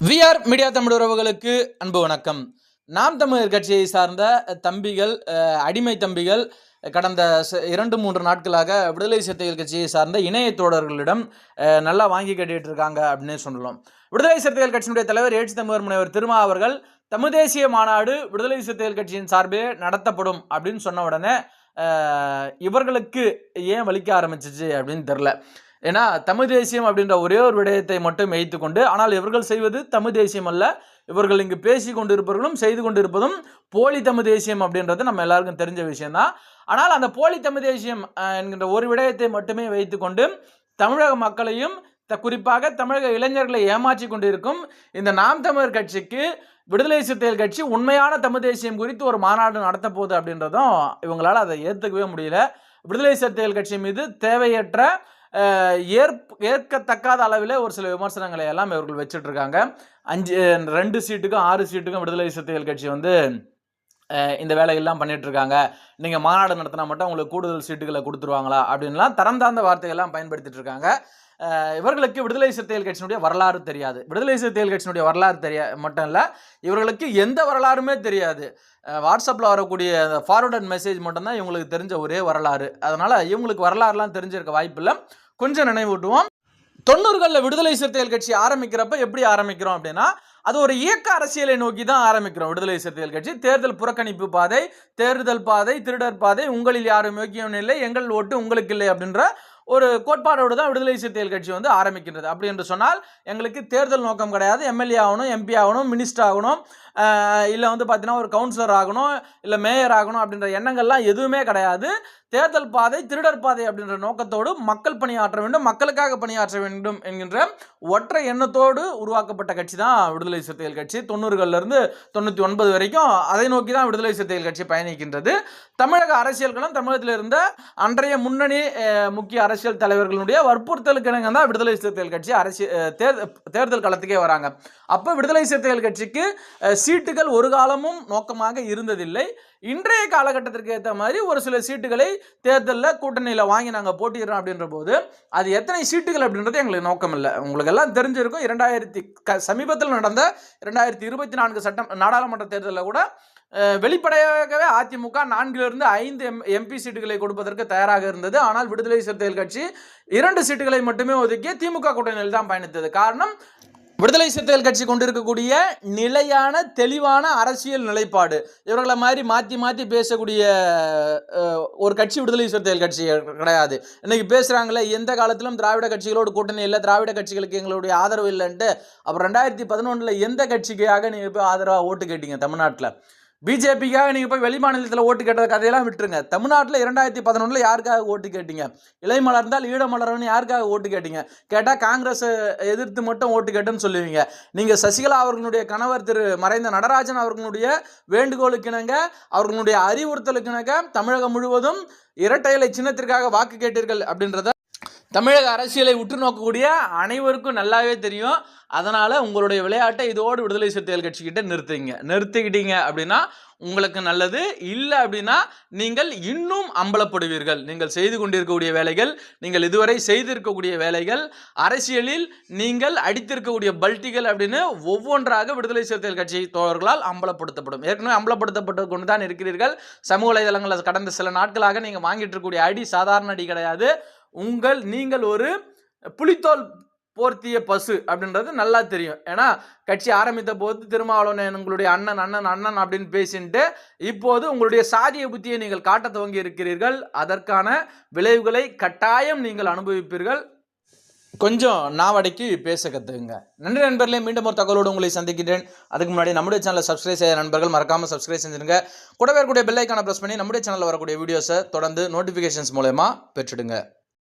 VR media Tamil உறவுகளுக்கு அன்பு வணக்கம். நாம் தமிழர் கட்சியை சார்ந்த தம்பிகள் அடிமை தம்பிகள் கடந்த ச- இரண்டு மூன்று நாட்களாக விடுதலை சிறுத்தைகள் கட்சியை சார்ந்த இணைய தோழர்களிடம் நல்லா வாங்கி கட்டிட்டு இருக்காங்க அப்படின்னு சொல்லலாம் விடுதலை சிறுத்தைகள் கட்சியினுடைய தலைவர் ஏற்றி தமிழர் முனைவர் திருமா அவர்கள் தமிழ் தேசிய மாநாடு விடுதலை சிறுத்தைகள் கட்சியின் சார்பே நடத்தப்படும் அப்படின்னு சொன்ன உடனே இவர்களுக்கு ஏன் வலிக்க ஆரம்பிச்சிச்சு அப்படின்னு தெரில ஏன்னா தமிழ் தேசியம் அப்படின்ற ஒரே ஒரு விடயத்தை மட்டும் வைத்துக்கொண்டு ஆனால் இவர்கள் செய்வது தமிழ் தேசியம் அல்ல. இவர்கள் இங்கு பேசி கொண்டிருப்பவர்களும் செய்து கொண்டிருப்பதும் போலி தமிழ் தேசியம் அப்படின்றது நம்ம எல்லாருக்கும் தெரிஞ்ச விஷயம்தான். ஆனால் அந்த போலி தமிழ் தேசியம் என்கின்ற ஒரு விடயத்தை மட்டுமே வைத்துக்கொண்டு தமிழக மக்களையும் த- குறிப்பாக தமிழக இளைஞர்களை ஏமாற்றி கொண்டிருக்கும் இந்த நாம் தமிழர் கட்சிக்கு விடுதலை சிறுத்தைகள் கட்சி உண்மையான தமிழ் தேசியம் குறித்து ஒரு மாநாடு நடத்த போகுது அப்படின்றதும் இவங்களால் அதை ஏற்றுக்கவே முடியல. விடுதலை சிறுத்தைகள் கட்சி மீது தேவையற்ற ஏற் ஏற்ப ஏற்கத்தக்காத அளவில் ஒரு சில விமர்சனங்களை எல்லாம் இவர்கள் வச்சுட்டு இருக்காங்க அஞ்சு ரெண்டு சீட்டுக்கும் ஆறு சீட்டுக்கும் விடுதலை சிறுத்தைகள் கட்சி வந்து இந்த வேலையெல்லாம் பண்ணிகிட்ருக்காங்க இருக்காங்க நீங்கள் மாநாடு நடத்தினா மட்டும் உங்களுக்கு கூடுதல் சீட்டுகளை கொடுத்துருவாங்களா? அப்படின்லாம் தரம் தாழ்ந்த வார்த்தைகள்லாம் பயன்படுத்திட்டு இருக்காங்க இவர்களுக்கு விடுதலை சிறுத்தைகள் கட்சியினுடைய வரலாறு தெரியாது. விடுதலை சிறுத்தைகள் கட்சியினுடைய வரலாறு தெரிய மட்டும் இல்லை இவர்களுக்கு எந்த வரலாறுமே தெரியாது. வாட்ஸ்அப்பில் வரக்கூடிய அந்த மெசேஜ் மட்டும்தான் இவங்களுக்கு தெரிஞ்ச ஒரே வரலாறு. அதனால் இவங்களுக்கு வரலாறுலாம் தெரிஞ்சிருக்க வாய்ப்பில்லை கொஞ்சம் நினைவூட்டுவோம். தொண்ணூறுகளில் விடுதலை சிறுத்தைகள் கட்சி ஆரம்பிக்கிறப்ப எப்படி ஆரம்பிக்கிறோம் அப்படின்னா அது ஒரு இயக்க அரசியலை நோக்கி தான் ஆரம்பிக்கிறோம் விடுதலை சிறுத்தைகள் கட்சி. தேர்தல் புறக்கணிப்பு பாதை தேர்தல் பாதை திருடர் பாதை உங்களில் யாரும் யோக்கியம் இல்லை எங்கள் ஓட்டு உங்களுக்கு இல்லை அப்படின்ற ஒரு கோட்பாடோடு தான் விடுதலை சிறுத்தைகள் கட்சி வந்து ஆரம்பிக்கின்றது. அப்படி என்று சொன்னால் எங்களுக்கு தேர்தல் நோக்கம் கிடையாது. எம்எல்ஏ ஆகணும் எம்பி ஆகணும் மினிஸ்டர் ஆகணும் இல்லை வந்து பார்த்தீங்கன்னா ஒரு கவுன்சிலர் ஆகணும் இல்லை மேயர் ஆகணும் அப்படின்ற எண்ணங்கள்லாம் எதுவுமே கிடையாது. தேர்தல் பாதை திருடர் பாதை அப்படின்ற நோக்கத்தோடு மக்கள் பணியாற்ற வேண்டும் மக்களுக்காக பணியாற்ற வேண்டும் என்கின்ற ஒற்றை எண்ணத்தோடு உருவாக்கப்பட்ட கட்சி தான் விடுதலை சிறுத்தைகள் கட்சி. தொண்ணூறுகள்ல இருந்து தொண்ணூற்றி ஒன்பது வரைக்கும் அதை நோக்கி தான் விடுதலை சிறுத்தைகள் கட்சி பயணிக்கின்றது. தமிழக அரசியல்களும் தமிழகத்தில் இருந்த அன்றைய முன்னணி முக்கிய அரசியல் தலைவர்களுடைய வற்புறுத்தலுக்கு இணங்க தான் விடுதலை சிறுத்தைகள் கட்சி அரசியல் தேர்தல் களத்துக்கே வராங்க. அப்போ விடுதலை சிறுத்தைகள் கட்சிக்கு சீட்டுகள் ஒரு காலமும் நோக்கமாக இருந்ததில்லை. இன்றைய காலகட்டத்திற்கு ஏற்ற மாதிரி ஒரு சில சீட்டுகளை தேர்தலில் கூட்டணியில் வாங்கி நாங்கள் போட்டிடுறோம் அப்படின்ற போது அது எத்தனை சீட்டுகள் அப்படின்றது எங்களுக்கு நோக்கம் இல்லை. உங்களுக்கு எல்லாம் தெரிஞ்சிருக்கும் இரண்டாயிரத்தி க சமீபத்தில் நடந்த இரண்டாயிரத்தி இருபத்தி நான்கு சட்டம் நாடாளுமன்ற தேர்தலில் கூட வெளிப்படையாகவே அதிமுக நான்கிலிருந்து ஐந்து எம் எம்பி சீட்டுகளை கொடுப்பதற்கு தயாராக இருந்தது. ஆனால் விடுதலை சிறுத்தைகள் கட்சி இரண்டு சீட்டுகளை மட்டுமே ஒதுக்கி திமுக கூட்டணியில் தான் பயணித்தது. காரணம் விடுதலை சிறுத்தைகள் கட்சி கொண்டிருக்கக்கூடிய நிலையான தெளிவான அரசியல் நிலைப்பாடு. இவர்களை மாதிரி மாற்றி மாற்றி பேசக்கூடிய ஒரு கட்சி விடுதலை சிறுத்தைகள் கட்சி கிடையாது. இன்னைக்கு பேசுகிறாங்களே எந்த காலத்திலும் திராவிட கட்சிகளோடு கூட்டணி இல்லை திராவிட கட்சிகளுக்கு எங்களுடைய ஆதரவு இல்லைன்ட்டு அப்புறம் ரெண்டாயிரத்தி பதினொன்றில் எந்த கட்சிக்காக நீங்கள் போய் ஆதரவாக ஓட்டு கேட்டீங்க தமிழ்நாட்டில்? பிஜேபிக்காக நீங்கள் போய் வெளிமாநிலத்தில் ஓட்டு கேட்ட கதையெல்லாம் விட்டுருங்க. தமிழ்நாட்டில் இரண்டாயிரத்தி பதினொன்றில் யாருக்காக ஓட்டு கேட்டீங்க? இலை மலர்ந்தால் ஈழ மலர்னு யாருக்காக ஓட்டு கேட்டீங்க? கேட்டால் காங்கிரஸ் எதிர்த்து மட்டும் ஓட்டு கேட்டுன்னு சொல்லுவீங்க. நீங்கள் சசிகலா அவர்களுடைய கணவர் திரு மறைந்த நடராஜன் அவர்களுடைய வேண்டுகோளுக்கிணங்க அவர்களுடைய அறிவுறுத்தலுக்கிணங்க தமிழகம் முழுவதும் இரட்டை இலை சின்னத்திற்காக வாக்கு கேட்டீர்கள் அப்படின்றத தமிழக அரசியலை உற்று நோக்கக்கூடிய அனைவருக்கும் நல்லாவே தெரியும். அதனால் உங்களுடைய விளையாட்டை இதோடு விடுதலை சிறுத்தைகள் கட்சிக்கிட்ட நிறுத்துங்க. நிறுத்திக்கிட்டீங்க அப்படின்னா உங்களுக்கு நல்லது. இல்லை அப்படின்னா நீங்கள் இன்னும் அம்பலப்படுவீர்கள். நீங்கள் செய்து கொண்டிருக்கக்கூடிய வேலைகள் நீங்கள் இதுவரை செய்திருக்கக்கூடிய வேலைகள் அரசியலில் நீங்கள் அடித்திருக்கக்கூடிய பல்ட்டிகள் அப்படின்னு ஒவ்வொன்றாக விடுதலை சிறுத்தைகள் கட்சி தோழர்களால் அம்பலப்படுத்தப்படும். ஏற்கனவே அம்பலப்படுத்தப்பட்டு கொண்டு தான் இருக்கிறீர்கள். சமூக வலைதளங்களில் கடந்த சில நாட்களாக நீங்கள் வாங்கிட்டு இருக்கக்கூடிய அடி சாதாரண அடி கிடையாது. உங்கள் நீங்கள் ஒரு புலித்தோல் போர்த்திய பசு அப்படின்றது நல்லா தெரியும். ஏன்னா கட்சி ஆரம்பித்த போது திருமாவளவன் உங்களுடைய அண்ணன் அண்ணன் அண்ணன் அப்படின்னு பேசிட்டு இப்போது உங்களுடைய சாதிய புத்தியை நீங்கள் காட்ட துவங்கி இருக்கிறீர்கள். அதற்கான விளைவுகளை கட்டாயம் நீங்கள் அனுபவிப்பீர்கள். கொஞ்சம் நாவடைக்கு பேச கற்றுக்குங்க நன்றி நண்பர்களே மீண்டும் ஒரு தகவலோடு உங்களை சந்திக்கிறேன் அதுக்கு முன்னாடி நம்முடைய சேனலை சப்ஸ்கிரைப் செய்ய நண்பர்கள் மறக்காமல் சப்ஸ்கிரைப் செஞ்சுருங்க. கூடவே இருக்கக்கூடிய பெல்லைக்கான ப்ரெஸ் பண்ணி நம்முடைய சேனலில் வரக்கூடிய வீடியோஸை தொடர்ந்து நோட்டிஃபிகேஷன்ஸ் மூலயமா பெற்றுடுங்க.